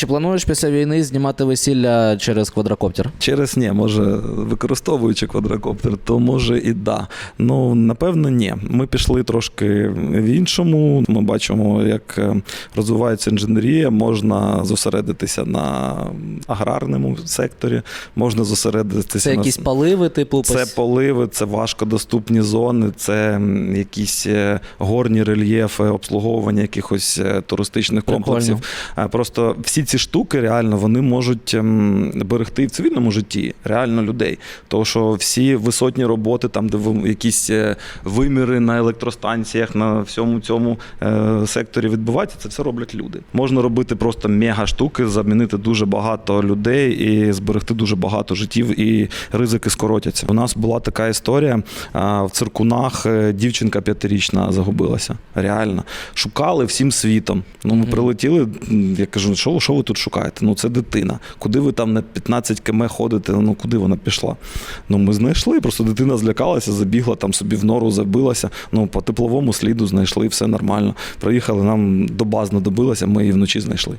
Чи плануєш після війни знімати весілля через квадрокоптер? Через ні, може, використовуючи квадрокоптер, то може і да. Ну, напевно, ні. Ми пішли трошки в іншому. Ми бачимо, як е, розвивається інженерія, можна зосередитися на аграрному секторі, можна зосередитися Це на якісь поливи, типу Це поливи, це важкодоступні зони, це якісь е, горні рельєфи, обслуговування якихось е, туристичних комплексів. Е, Просто всі ці штуки реально вони можуть ем, берегти в цивільному житті реально людей. Тому що всі висотні роботи, там, де ви- якісь е, виміри на електростанціях, на всьому цьому е, секторі відбуваються, це все роблять люди. Можна робити просто мега штуки, замінити дуже багато людей і зберегти дуже багато життів, і ризики скоротяться. У нас була така історія в циркунах. е, Дівчинка п'ятирічна загубилася. Реально шукали всім світом. Ну ми прилетіли. Я кажу, що, що ви тут шукаєте? Ну це дитина. Куди ви там на 15 км ходите? Ну куди вона пішла? Ну ми знайшли. Просто дитина злякалася, забігла там собі в нору, забилася. Ну по тепловому сліду знайшли, все нормально. Приїхали, нам до баз знадобилося, ми її вночі знайшли.